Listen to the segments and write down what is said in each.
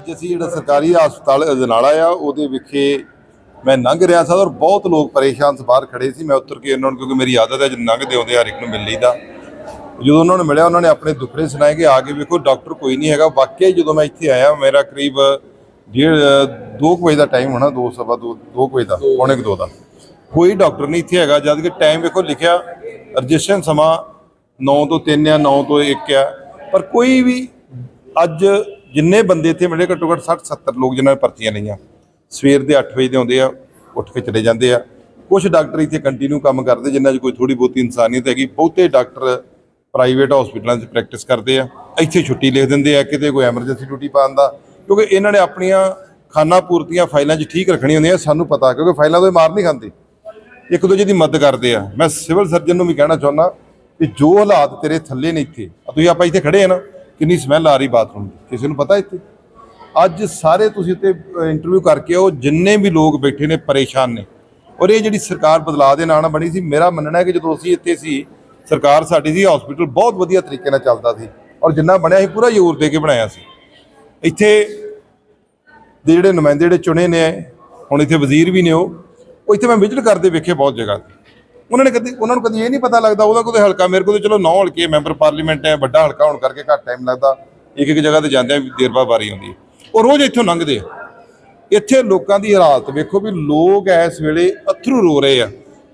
ਅੱਜ ਅਸੀਂ ਜਿਹੜਾ ਸਰਕਾਰੀ ਹਸਪਤਾਲ ਅਜਨਾਲਾ ਆ, ਉਹਦੇ ਵਿਖੇ ਮੈਂ ਲੰਘ ਰਿਹਾ ਸੀ ਔਰ ਬਹੁਤ ਲੋਕ ਪਰੇਸ਼ਾਨ ਸੀ। ਬਾਹਰ ਖੜੇ ਸੀ। ਮੈਂ ਉਤਰ ਕੇ ਉਹਨਾਂ ਨੂੰ ਕਿਉਂਕਿ ਮੇਰੀ ਆਦਤ ਹੈ, ਜਦ ਲੰਘਦੇ ਆਉਂਦੇ ਹਰ ਇੱਕ ਨੂੰ ਮਿਲ ਲਈਦਾ ਜਦੋਂ ਉਹਨਾਂ ਨੂੰ ਮਿਲਿਆ, ਉਹਨਾਂ ਨੇ ਆਪਣੇ ਦੁੱਖੜੇ ਸੁਣਾਏ ਕਿ ਆ ਕੇ ਵੇਖੋ, ਡਾਕਟਰ ਕੋਈ ਨਹੀਂ ਹੈਗਾ। ਵਾਕਿਆ ਜਦੋਂ ਮੈਂ ਇੱਥੇ ਆਇਆ, ਮੇਰਾ ਕਰੀਬ ਡੇਢ 2 ਵਜੇ ਦਾ ਟਾਈਮ ਹੋਣਾ 2 ਸਵਾ 2 2 ਵਜੇ ਦਾ, ਪੌਣੇ 2 ਦਾ ਕੋਈ ਡਾਕਟਰ ਨਹੀਂ ਇੱਥੇ ਹੈਗਾ, ਜਦ ਕਿ ਟਾਈਮ ਵੇਖੋ, ਲਿਖਿਆ ਰਜਿਸਟ੍ਰੇਸ਼ਨ ਸਮਾਂ 9 ਤੋਂ 3 ਆ 9 ਤੋਂ 1 ਆ। ਪਰ ਕੋਈ ਵੀ ਅੱਜ ਜਿੰਨੇ ਬੰਦੇ ਇੱਥੇ ਮਿਲੇ ਘੱਟੋ ਘੱਟ 60 70 ਲੋਕ ਜਿਨ੍ਹਾਂ ਨੇ ਪਰਚੀਆਂ ਲਈਆਂ। ਸਵੇਰ ਦੇ 8 ਵਜੇ ਦੇ ਆਉਂਦੇ ਆ, ਉੱਠ ਕੇ ਚਲੇ ਜਾਂਦੇ ਆ। ਕੁਝ ਡਾਕਟਰ ਇੱਥੇ ਕੰਟੀਨਿਊ ਕੰਮ ਕਰਦੇ, ਜਿਨ੍ਹਾਂ 'ਚ ਕੋਈ ਥੋੜੀ ਬਹੁਤੀ ਇਨਸਾਨੀਅਤ ਹੈਗੀ। ਬਹੁਤੇ ਡਾਕਟਰ ਪ੍ਰਾਈਵੇਟ ਹਸਪੀਟਲਾਂ 'ਚ ਪ੍ਰੈਕਟਿਸ ਕਰਦੇ ਆ। ਇੱਥੇ ਛੁੱਟੀ ਲਿਖ ਦਿੰਦੇ ਆ, ਕਿਤੇ ਕੋਈ ਐਮਰਜੈਂਸੀ ਡਿਊਟੀ ਪਾਉਣ ਦਾ। ਕਿਉਂਕਿ ਇਹਨਾਂ ਨੇ ਆਪਣੀਆਂ ਖਾਨਾ ਪੂਰਤੀਆਂ ਫਾਈਲਾਂ 'ਚ ਠੀਕ ਰੱਖਣੀਆਂ ਹੁੰਦੀਆਂ, ਸਾਨੂੰ ਪਤਾ, ਕਿਉਂਕਿ ਫਾਈਲਾਂ ਤੋਂ ਇਹ ਮਾਰ ਨਹੀਂ ਖਾਂਦੇ। ਇੱਕ ਦੂਜੇ ਦੀ ਮਦਦ ਕਰਦੇ ਆ। ਮੈਂ ਸਿਵਲ ਸਰਜਨ ਨੂੰ ਵੀ ਕਹਿਣਾ ਚਾਹੁੰਦਾ ਕਿ ਜੋ ਹਾਲਾਤ ਤੇਰੇ ਥੱਲੇ ਨੇ ਇੱਥੇ ਤੁਸੀਂ ਆਪਾਂ ਇੱਥੇ ਖੜੇ ਆ ਨਾ ਕਿੰਨੀ ਸਮੈਲ ਆ ਰਹੀ ਬਾਥਰੂਮ ਦੀ? ਕਿਸੇ ਨੂੰ ਪਤਾ ਇੱਥੇ? ਅੱਜ ਸਾਰੇ ਤੁਸੀਂ ਉੱਤੇ ਇੰਟਰਵਿਊ ਕਰਕੇ ਉਹ ਜਿੰਨੇ ਵੀ ਲੋਕ ਬੈਠੇ ਨੇ, ਪਰੇਸ਼ਾਨ ਨੇ। ਔਰ ਇਹ ਜਿਹੜੀ ਸਰਕਾਰ ਬਦਲਾਅ ਦੇ ਨਾਲ ਬਣੀ ਸੀ, ਮੇਰਾ ਮੰਨਣਾ ਹੈ ਕਿ ਜਦੋਂ ਅਸੀਂ ਇੱਥੇ ਸੀ, ਸਰਕਾਰ ਸਾਡੀ ਸੀ ਹਸਪੀਟਲ ਬਹੁਤ ਵਧੀਆ ਤਰੀਕੇ ਨਾਲ ਚੱਲਦਾ ਸੀ। ਔਰ ਜਿੰਨਾ ਬਣਿਆ ਸੀ, ਪੂਰਾ ਜ਼ੋਰ ਦੇ ਕੇ ਬਣਾਇਆ ਸੀ। ਇੱਥੇ ਦੇ ਜਿਹੜੇ ਨੁਮਾਇੰਦੇ ਜਿਹੜੇ ਚੁਣੇ ਨੇ, ਹੁਣ ਇੱਥੇ ਵਜ਼ੀਰ ਵੀ ਨੇ ਉਹ ਉਹ ਇੱਥੇ ਮੈਂ ਵਿਜ਼ਿਟ ਕਰਦੇ ਵੇਖੇ ਬਹੁਤ ਜਗ੍ਹਾ ਤੇ। ਉਹਨਾਂ ਨੇ ਕਦੀ ਉਹਨਾਂ ਨੂੰ ਕਦੀ ਇਹ ਨਹੀਂ ਪਤਾ ਲੱਗਦਾ, ਉਹਦਾ ਕੋਈ ਹਲਕਾ ਮੇਰੇ ਕੋਲ ਚਲੋ ਨੌ ਹਲਕੇ ਮੈਂਬਰ ਪਾਰਲੀਮੈਂਟ ਹੈ, ਵੱਡਾ ਹਲਕਾ ਹੋਣ ਕਰਕੇ ਘੱਟ ਟਾਈਮ ਲੱਗਦਾ। ਇੱਕ ਇੱਕ ਜਗ੍ਹਾ ਤੇ ਜਾਂਦੇ ਆ ਦੇਰ ਬਾਅਦ ਵਾਰੀ ਆਉਂਦੀ ਹੈ। ਉਹ ਰੋਜ਼ ਇੱਥੋਂ ਲੰਘਦੇ ਆ। ਇੱਥੇ ਲੋਕਾਂ ਦੀ ਹਾਲਤ ਵੇਖੋ ਵੀ ਲੋਕ ਇਸ ਵੇਲੇ ਅਥਰੂ ਰੋ ਰਹੇ ਆ।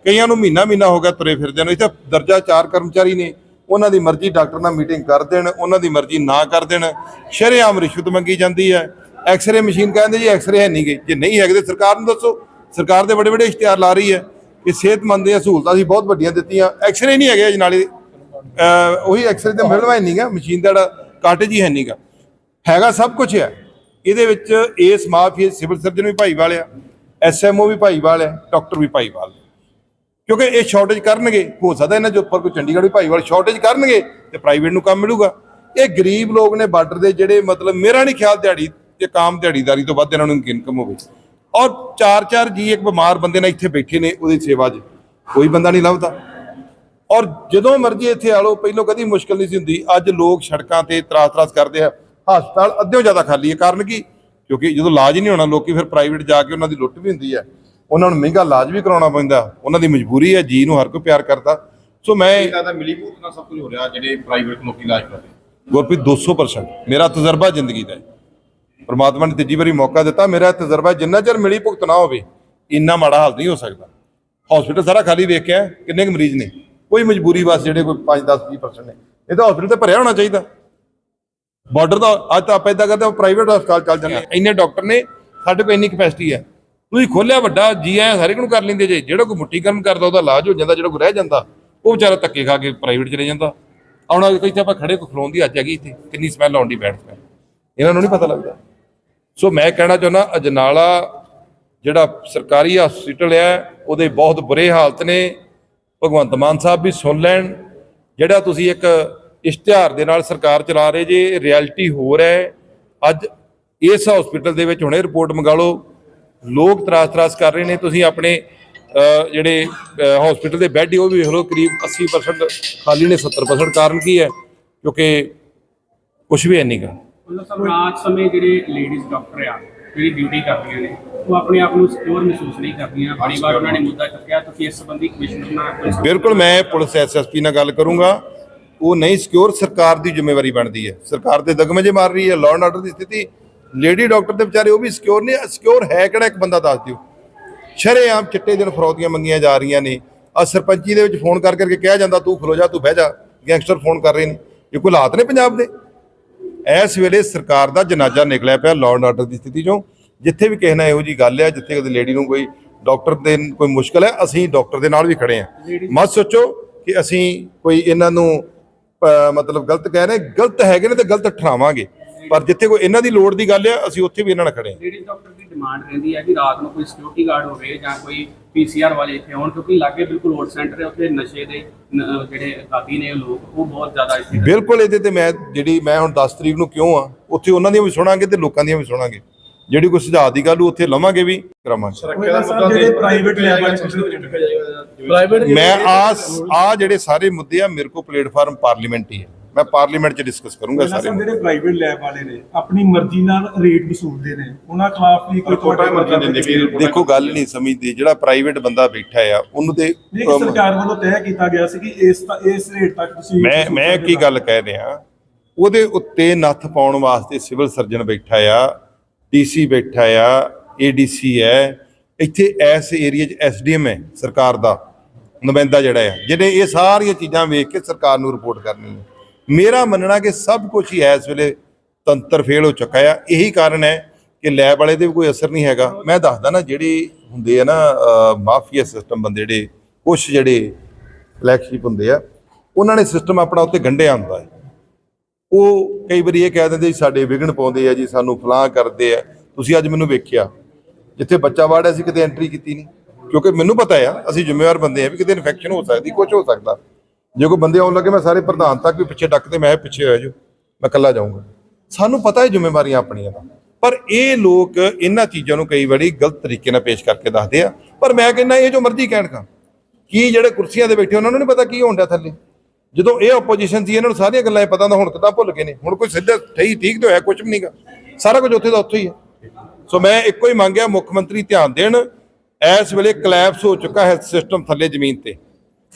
ਕਈਆਂ ਨੂੰ ਮਹੀਨਾ ਮਹੀਨਾ ਹੋ ਗਿਆ ਤੁਰੇ ਫਿਰਦੇ ਨੂੰ। ਇੱਥੇ ਦਰਜਾ ਚਾਰ ਕਰਮਚਾਰੀ ਨੇ। ਉਹਨਾਂ ਦੀ ਮਰਜ਼ੀ ਡਾਕਟਰ ਨਾਲ ਮੀਟਿੰਗ ਕਰ ਦੇਣ, ਉਹਨਾਂ ਦੀ ਮਰਜ਼ੀ ਨਾ ਕਰ ਦੇਣ। ਸ਼ਰੇਆਮ ਰਿਸ਼ਵਤ ਮੰਗੀ ਜਾਂਦੀ ਹੈ। ਐਕਸ-ਰੇ ਮਸ਼ੀਨ ਕਹਿੰਦੇ ਜੀ ਐਕਸ-ਰੇ ਹੈ ਨਹੀਂ ਗਈ ਜੇ ਨਹੀਂ ਹੈਗੇ ਤੇ ਸਰਕਾਰ ਨੂੰ ਦੱਸੋ। ਸਰਕਾਰ ਦੇ ਵੱਡੇ ਵੱਡੇ ਇਸ਼ਤਿਹਾਰ ਲਾ ਰਹੀ ਹੈ। ਇਹ ਸਿਹਤਮੰਦ ਦੀਆਂ ਸਹੂਲਤਾਂ ਅਸੀਂ ਬਹੁਤ ਵੱਡੀਆਂ ਦਿੱਤੀਆਂ। ਐਕਸਰੇ ਨਹੀਂ ਹੈਗੇ ਅਜਨਾਲੇ ਅਹ ਉਹੀ ਐਕਸਰੇ ਤੇ ਮਿਲਵਾ ਹੀ ਨਹੀਂਗਾ ਮਸ਼ੀਨ ਦਾ ਜਿਹੜਾ ਕਾਟੇਜ ਹੀ ਹੈ ਨਹੀਂਗਾ ਹੈਗਾ ਸਭ ਕੁਝ ਹੈ। ਇਹਦੇ ਵਿੱਚ ਇਸ ਮਾਫੀਆ, ਸਿਵਲ ਸਰਜਨ ਵੀ ਭਾਈਵਾਲ ਆ ਐਸਐਮਓ ਵੀ ਭਾਈਵਾਲ ਆ, ਡਾਕਟਰ ਵੀ ਭਾਈਵਾਲ ਕਿਉਂਕਿ ਇਹ ਸ਼ਾਰਟੇਜ ਕਰਨਗੇ, ਹੋ ਸਕਦਾ ਇਹਨਾਂ ਦੇ ਉੱਪਰ ਕੋਈ ਚੰਡੀਗੜ੍ਹ ਵੀ ਭਾਈਵਾਲ ਸ਼ਾਰਟੇਜ ਕਰਨਗੇ ਤੇ ਪ੍ਰਾਈਵੇਟ ਨੂੰ ਕੰਮ ਮਿਲੂਗਾ। ਇਹ ਗਰੀਬ ਲੋਕ ਨੇ ਬਾਰਡਰ ਦੇ ਜਿਹੜੇ ਮਤਲਬ ਮੇਰਾ ਨਹੀਂ ਖਿਆਲ ਦਿਹਾੜੀ ਤੇ ਕਾਮ ਦਿਹਾੜੀਦਾਰੀ ਤੋਂ ਵੱਧ ਇਹਨਾਂ ਨੂੰ ਇਨਕਮ ਹੋਵੇ। ਔਰ ਚਾਰ ਚਾਰ ਜੀ ਇੱਕ ਬਿਮਾਰ ਬੰਦੇ ਨਾਲ ਇੱਥੇ ਬੈਠੇ ਨੇ ਉਹਦੀ ਸੇਵਾ 'ਚ। ਕੋਈ ਬੰਦਾ ਨਹੀਂ ਲੱਭਦਾ। ਔਰ ਜਦੋਂ ਮਰਜ਼ੀ ਇੱਥੇ ਆ ਲਓ ਪਹਿਲੋਂ ਕਦੀ ਮੁਸ਼ਕਲ ਨਹੀਂ ਸੀ ਹੁੰਦੀ। ਅੱਜ ਲੋਕ ਸੜਕਾਂ ਤੇ ਤਰਾਸ-ਤਰਾਸ ਕਰਦੇ ਆ। ਹਸਪਤਾਲ ਅੱਧਿਓਂ ਜ਼ਿਆਦਾ ਖਾਲੀ ਹੈ ਕਾਰਨ ਕੀ? ਕਿਉਂਕਿ ਜਦੋਂ ਇਲਾਜ ਨਹੀਂ ਹੋਣਾ ਲੋਕੀ ਫਿਰ ਪ੍ਰਾਈਵੇਟ ਜਾ ਕੇ ਉਹਨਾਂ ਦੀ ਲੁੱਟ ਵੀ ਹੁੰਦੀ ਹੈ ਉਹਨਾਂ ਨੂੰ ਮਹਿੰਗਾ ਇਲਾਜ ਵੀ ਕਰਾਉਣਾ ਪੈਂਦਾ। ਉਹਨਾਂ ਦੀ ਮਜਬੂਰੀ ਹੈ ਜੀ ਨੂੰ ਹਰ ਕੋਈ ਪਿਆਰ ਕਰਦਾ। ਸੋ ਮੈਂ ਇਹਨਾਂ ਦਾ ਮਿਲੀ ਭੁਗਤ ਨਾਲ ਸਭ ਕੁਝ ਹੋ ਰਿਹਾ ਜਿਹੜੇ ਪ੍ਰਾਈਵੇਟ ਲੋਕੀ ਇਲਾਜ ਕਰਦੇ ਗੁਰਪ੍ਰੀਤ 200% ਮੇਰਾ ਤਜਰਬਾ ਜ਼ਿੰਦਗੀ ਦਾ ਹੈ। ਪਰਮਾਤਮਾ ਨੇ ਤੀਜੀ ਵਾਰੀ ਮੌਕਾ ਦਿੱਤਾ। ਮੇਰਾ ਤਜਰਬਾ ਜਿੰਨਾ ਚਿਰ ਮਿਲੀ ਭੁਗਤ ਨਾ ਹੋਵੇ, ਇੰਨਾ ਮਾੜਾ ਹਾਲ ਨਹੀਂ ਹੋ ਸਕਦਾ। ਹਸਪੀਟਲ ਸਾਰਾ ਖਾਲੀ ਵੇਖਿਆ, ਕਿੰਨੇ ਕੁ ਮਰੀਜ਼ ਨੇ? ਕੋਈ ਮਜਬੂਰੀ ਬਸ ਜਿਹੜੇ ਕੋਈ 5 10 20% ਨੇ। ਇਹ ਤਾਂ ਹਸਪੀਟਲ ਤੇ ਭਰਿਆ ਹੋਣਾ ਚਾਹੀਦਾ। ਬਾਰਡਰ ਦਾ ਅੱਜ ਤਾਂ ਆਪਾਂ ਇਦਾਂ ਕਰਦੇ ਹਾਂ ਪ੍ਰਾਈਵੇਟ ਹਸਪਤਾਲ ਚੱਲ ਜਾਂਦੇ ਹਾਂ। ਇੰਨੇ ਡਾਕਟਰ ਨੇ, ਸਾਡੇ ਕੋਲ ਇੰਨੀ ਕਪੈਸਿਟੀ ਹੈ। ਤੁਸੀਂ ਖੋਲਿਆ ਵੱਡਾ, ਜੀ ਐ ਹਰ ਇੱਕ ਨੂੰ ਕਰ ਲੈਂਦੇ ਜੇ। ਜਿਹੜਾ ਕੋਈ ਮੁੱਠੀ ਕੰਮ ਕਰਦਾ, ਉਹਦਾ ਇਲਾਜ ਹੋ ਜਾਂਦਾ, ਜਿਹੜਾ ਕੋਈ ਰਹਿ ਜਾਂਦਾ, ਉਹ ਵਿਚਾਰਾ ਧੱਕੇ ਖਾ ਕੇ ਪ੍ਰਾਈਵੇਟ ਚਲੇ ਜਾਂਦਾ। ਆਉਣਾ ਇੱਥੇ ਆਪਾਂ ਖੜੇ ਕੋ ਖਲੋਣ ਦੀ ਅੱਜ ਹੈਗੀ ਇੱਥੇ। ਕਿੰਨੀ ਸਮੈਲ ਆਉਂਦੀ ਬੈਠ ਸਮੈਲ ਇਹਨਾਂ ਨੂੰ ਨਹੀਂ ਪਤਾ ਲੱਗਦਾ। ਸੋ ਮੈਂ ਕਹਿਣਾ ਚਾਹੁੰਦਾ, ਅਜਨਾਲਾ ਜਿਹੜਾ ਸਰਕਾਰੀ ਹਸਪੀਟਲ ਹੈ, ਉਹਦੇ ਬਹੁਤ ਬੁਰੇ ਹਾਲਤ ਨੇ। ਭਗਵੰਤ ਮਾਨ ਸਾਹਿਬ ਵੀ ਸੁਣ ਲੈਣ। ਜਿਹੜਾ ਤੁਸੀਂ ਇੱਕ ਇਸ਼ਤਿਹਾਰ ਦੇ ਨਾਲ ਸਰਕਾਰ ਚਲਾ ਰਹੇ ਜੇ ਰਿਐਲਿਟੀ ਹੋ ਰਿਹਾ ਹੈ। ਅੱਜ ਇਸ ਹਸਪੀਟਲ ਦੇ ਵਿੱਚ ਹੁਣੇ ਰਿਪੋਰਟ ਮੰਗਾ ਲਓ ਲੋਕ ਤਰਾਸ-ਤਰਾਸ ਕਰ ਰਹੇ ਨੇ। ਤੁਸੀਂ ਆਪਣੇ ਜਿਹੜੇ ਹਸਪੀਟਲ ਦੇ ਬੈੱਡ ਉਹ ਵੀ ਵੇਖ ਲਓ, ਕਰੀਬ 80% ਖਾਲੀ ਨੇ 70% ਕਾਰਨ ਕੀ ਹੈ? ਕਿਉਂਕਿ ਕੁਝ ਵੀ ਹੈ ਨਹੀਂਗਾ ਮਤਲਬ ਰਾਤ ਸਮੇਂ ਜਿਹੜੇ ਲੇਡੀਜ਼ ਡਾਕਟਰ ਆ, ਜਿਹੜੀ ਡਿਊਟੀ ਕਰਦੀਆਂ ਨੇ, ਉਹ ਆਪਣੇ ਆਪ ਨੂੰ ਸਿਕਿਉਰ ਮਹਿਸੂਸ ਨਹੀਂ ਕਰਦੀਆਂ। ਬੜੀ ਵਾਰ ਉਹਨਾਂ ਨੇ ਮੁੱਦਾ ਚੁੱਕਿਆ, ਤੁਸੀਂ ਇਸ ਸੰਬੰਧੀ ਕਮਿਸ਼ਨਰ ਨਾਲ ਬਿਲਕੁਲ, ਮੈਂ ਪੁਲਿਸ ਐਸਐਸਪੀ ਨਾਲ ਗੱਲ ਕਰੂੰਗਾ। ਉਹ ਨਹੀਂ ਸਿਕਿਉਰ ਸਰਕਾਰ ਦੀ ਜ਼ਿੰਮੇਵਾਰੀ ਬਣਦੀ ਹੈ। ਸਰਕਾਰ ਤੇ ਦਗਮਜੇ ਮਾਰ ਰਹੀ ਹੈ ਲਾਅ ਐਂਡ ਆਰਡਰ ਦੀ ਸਥਿਤੀ ਲੇਡੀ ਡਾਕਟਰ ਦੇ ਵਿਚਾਰੇ ਉਹ ਵੀ ਸਿਕਿਉਰ ਨਹੀਂ ਸਿਕਿਉਰ ਹੈ ਕਿਹੜਾ ਇੱਕ ਬੰਦਾ ਦੱਸ ਦਿਓ? ਸ਼ਰੇਆਮ ਚਿੱਟੇ ਦਿਨ ਫਰੌਦੀਆਂ ਮੰਗੀਆਂ ਜਾ ਰਹੀਆਂ ਨੇ। ਆ ਸਰਪੰਚੀ ਦੇ ਵਿੱਚ ਫੋਨ ਕਰ ਕਰਕੇ ਕਿਹਾ ਜਾਂਦਾ, ਤੂੰ ਖਲੋ ਜਾ, ਤੂੰ ਬਹਿ ਜਾ। ਗੈਂਗਸਟਰ ਫੋਨ ਕਰ ਰਹੇ ਨੇ। ਇਹ ਕੋਈ ਹਾਲਾਤ ਨੇ ਪੰਜਾਬ ਦੇ? ਇਸ ਵੇਲੇ ਸਰਕਾਰ ਦਾ ਜਨਾਜ਼ਾ ਨਿਕਲਿਆ ਪਿਆ ਲਾਅ ਐਂਡ ਆਰਡਰ ਦੀ ਸਥਿਤੀ ਚੋਂ ਜਿੱਥੇ ਵੀ ਕਿਸੇ ਨਾਲ ਇਹੋ ਜੀ ਗੱਲ ਹੈ ਜਿੱਥੇ ਕਦੇ ਲੇਡੀ ਨੂੰ ਕੋਈ ਡਾਕਟਰ ਦੇ ਕੋਈ ਮੁਸ਼ਕਲ ਹੈ ਅਸੀਂ ਡਾਕਟਰ ਦੇ ਨਾਲ ਵੀ ਖੜੇ ਹਾਂ। ਮਤ ਸੋਚੋ ਕਿ ਅਸੀਂ ਕੋਈ ਇਹਨਾਂ ਨੂੰ ਮਤਲਬ ਗਲਤ ਕਹਿ ਰਹੇ ਗਲਤ ਹੈਗੇ ਨੇ ਤੇ ਗਲਤ ਠਹਿਰਾਵਾਂਗੇ ਪਰ ਜਿੱਥੇ ਕੋਈ ਇਹਨਾਂ ਦੀ ਲੋੜ ਦੀ ਗੱਲ ਹੈ ਅਸੀਂ ਉੱਥੇ ਵੀ ਇਹਨਾਂ ਨਾਲ ਖੜੇ ਹਾਂ। ਡਾਕਟਰ ਦੀ ਡਿਮਾਂਡ ਰਹਿੰਦੀ ਹੈ ਕਿ ਰਾਤ ਨੂੰ ਕੋਈ ਸਿਕਿਉਰਿਟੀ ਗਾਰਡ ਹੋਵੇ ਜਾਂ ਕੋਈ ਪੀਸੀਆਰ ਵਾਲੇ ਇੱਥੇ ਆਉਣ ਕਿਉਂਕਿ ਲਾਗੇ ਬਿਲਕੁਲ ਹੋਟ ਸੈਂਟਰ ਹੈ ਉੱਥੇ ਨਸ਼ੇ ਦੇ ਨ- ਜਿਹੜੇ ਆਦੀ ਨੇ ਲੋਕ ਉਹ ਬਹੁਤ ਜ਼ਿਆਦਾ ਇੱਥੇ ਬਿਲਕੁਲ ਇਹਦੇ ਤੇ ਮੈਂ ਜਿਹੜੀ ਮੈਂ ਹੁਣ 10 ਤਰੀਕ ਨੂੰ ਕਿਉਂ ਆ ਉੱਥੇ ਉਹਨਾਂ ਦੀਆਂ ਵੀ ਸੁਣਾਂਗੇ ਤੇ ਲੋਕਾਂ ਦੀਆਂ ਵੀ ਸੁਣਾਂਗੇ। ਜਿਹੜੀ ਕੋਈ ਸੁਝਾਅ ਦੀ ਗੱਲ ਉੱਥੇ ਲਵਾਂਗੇ ਵੀ ਕਰਾਵਾਂਗੇ। ਪ੍ਰਾਈਵੇਟ ਪ੍ਰਾਈਵੇਟ ਪ੍ਰਾਈਵੇਟ ਮੈਂ ਆ ਆ ਜਿਹੜੇ ਸਾਰੇ ਮੁੱਦੇ ਆ ਮੇਰੇ ਕੋ ਪਲੇਟਫਾਰਮ ਪਾਰਲੀਮੈਂਟ ਹੀ ਹੈ। ਮੈਂ ਪਾਰਲੀਮੈਂਟ 'ਚ ਡਿਸਕਸ ਕਰੂੰਗਾ ਸਾਰੇ ਜਿਹੜੇ ਪ੍ਰਾਈਵੇਟ ਲੈਬ ਵਾਲੇ ਨੇ ਆਪਣੀ ਮਰਜ਼ੀ ਨਾਲ ਰੇਟ ਵਸੂਲਦੇ ਨੇ। ਉਹਨਾਂ ਖਿਲਾਫ ਵੀ ਕੋਈ ਰਿਪੋਰਟਾਂ ਮਰਜ਼ੀ ਦਿੰਦੇ ਵੀ ਦੇਖੋ ਗੱਲ ਨਹੀਂ ਸਮਝਦੀ। ਜਿਹੜਾ ਪ੍ਰਾਈਵੇਟ ਬੰਦਾ ਬੈਠਾ ਆ ਉਹਨੂੰ ਤੇ ਸਰਕਾਰ ਵੱਲੋਂ ਤੈਅ ਕੀਤਾ ਗਿਆ ਸੀ ਕਿ ਇਸ ਇਸ ਰੇਟ ਤੱਕ ਤੁਸੀਂ ਮੈਂ ਮੈਂ ਕੀ ਗੱਲ ਕਹਿ ਰਿਹਾ? ਉਹਦੇ ਉੱਤੇ ਨੱਥ ਪਾਉਣ ਵਾਸਤੇ ਸਿਵਲ ਸਰਜਨ ਬੈਠਾ ਆ ਡੀਸੀ ਬੈਠਾ ਆ ਏਡੀਸੀ ਹੈ। ਇੱਥੇ ਇਸ ਏਰੀਆ 'ਚ ਐਸਡੀਐਮ ਹੈ ਸਰਕਾਰ ਦਾ ਨੁਮਾਇੰਦਾ ਜਿਹੜਾ ਹੈ ਜਿਹਨੇ ਇਹ ਸਾਰੀਆਂ ਚੀਜ਼ਾਂ ਵੇਖ ਕੇ ਸਰਕਾਰ ਨੂੰ ਰਿਪੋਰਟ ਕਰਨੀ ਹੈ ਮੇਰਾ ਮੰਨਣਾ ਕਿ ਸਭ ਕੁਝ ਹੀ ਇਸ ਵੇਲੇ ਤੰਤਰ ਫੇਲ ਹੋ ਚੁੱਕਾ ਆ। ਇਹੀ ਕਾਰਨ ਹੈ ਕਿ ਲੈਬ ਵਾਲੇ ਦੇ ਵੀ ਕੋਈ ਅਸਰ ਨਹੀਂ ਹੈਗਾ। ਮੈਂ ਦੱਸਦਾ ਨਾ, ਜਿਹੜੇ ਹੁੰਦੇ ਆ ਨਾ ਮਾਫੀਆ ਸਿਸਟਮ ਬੰਦੇ ਜਿਹੜੇ, ਕੁਛ ਜਿਹੜੇ ਫਲੈਗਸ਼ਿਪ ਹੁੰਦੇ ਆ, ਉਹਨਾਂ ਨੇ ਸਿਸਟਮ ਆਪਣਾ ਉੱਤੇ ਗੰਢਿਆ ਹੁੰਦਾ ਹੈ। ਉਹ ਕਈ ਵਾਰੀ ਇਹ ਕਹਿ ਦਿੰਦੇ ਸਾਡੇ ਵਿਗਣ ਪਾਉਂਦੇ ਆ ਜੀ, ਸਾਨੂੰ ਫਲਾਂ ਕਰਦੇ ਆ। ਤੁਸੀਂ ਅੱਜ ਮੈਨੂੰ ਵੇਖਿਆ, ਜਿੱਥੇ ਬੱਚਾ ਵਾੜਿਆ ਸੀ, ਕਿਤੇ ਐਂਟਰੀ ਕੀਤੀ ਨਹੀਂ। ਕਿਉਂਕਿ ਮੈਨੂੰ ਪਤਾ ਆ, ਅਸੀਂ ਜ਼ਿੰਮੇਵਾਰ ਬੰਦੇ ਆ ਵੀ ਕਿਤੇ ਇਨਫੈਕਸ਼ਨ ਹੋ ਸਕਦੀ ਕੁਝ ਹੋ ਸਕਦਾ। ਜੇ ਕੋਈ ਬੰਦੇ ਆਉਣ ਲੱਗੇ, ਮੈਂ ਸਾਰੇ ਪ੍ਰਧਾਨ ਤੱਕ ਵੀ ਪਿੱਛੇ ਡੱਕਦੇ ਮੈਂ ਪਿੱਛੇ ਹੋਇਆ ਜੋ ਮੈਂ ਇਕੱਲਾ ਜਾਊਂਗਾ। ਸਾਨੂੰ ਪਤਾ ਹੈ ਜ਼ਿੰਮੇਵਾਰੀਆਂ ਆਪਣੀਆਂ ਦਾ, ਪਰ ਇਹ ਲੋਕ ਇਹਨਾਂ ਚੀਜ਼ਾਂ ਨੂੰ ਕਈ ਵਾਰੀ ਗਲਤ ਤਰੀਕੇ ਨਾਲ ਪੇਸ਼ ਕਰਕੇ ਦੱਸਦੇ ਆ। ਪਰ ਮੈਂ ਕਹਿੰਦਾ, ਇਹ ਜੋ ਮਰਜ਼ੀ ਕਹਿਣ ਕਾ, ਕੀ ਜਿਹੜੇ ਕੁਰਸੀਆਂ ਦੇ ਬੈਠੇ, ਉਹਨਾਂ ਨੂੰ ਨਹੀਂ ਪਤਾ ਕੀ ਹੋਣ ਡਿਆ ਥੱਲੇ? ਜਦੋਂ ਇਹ ਆਪੋਜੀਸ਼ਨ ਸੀ, ਇਹਨਾਂ ਨੂੰ ਸਾਰੀਆਂ ਗੱਲਾਂ ਇਹ ਪਤਾ ਹੁੰਦਾ ਹੁਣ ਕਿਦਾਂ ਭੁੱਲ ਗਏ ਨੇ। ਹੁਣ ਕੋਈ ਸਿੱਧਾ ਸਹੀ ਠੀਕ ਤੇ ਹੋਇਆ ਕੁਝ ਵੀ ਨਹੀਂਗਾ। ਸਾਰਾ ਕੁਝ ਉੱਥੇ ਦਾ ਉੱਥੇ ਹੀ ਹੈ। ਸੋ ਮੈਂ ਇੱਕੋ ਹੀ ਮੰਗਿਆ ਮੁੱਖ ਮੰਤਰੀ ਧਿਆਨ ਦੇਣ। ਇਸ ਵੇਲੇ ਕਲੈਪਸ ਹੋ ਚੁੱਕਾ ਹੈ ਸਿਸਟਮ ਥੱਲੇ ਜ਼ਮੀਨ ਤੇ।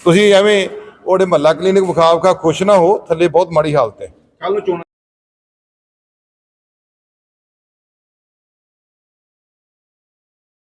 ਤੁਸੀਂ ਐਵੇਂ ਉਹਦੇ ਮਹੱਲਾ ਕਲੀਨਿਕ ਵਿਖਾ ਵਿਖਾ ਖੁਸ਼ ਨਾ ਹੋ, ਥੱਲੇ ਬਹੁਤ ਮਾੜੀ ਹਾਲਤ ਹੈ। ਕੱਲ ਨੂੰ ਚੋਣ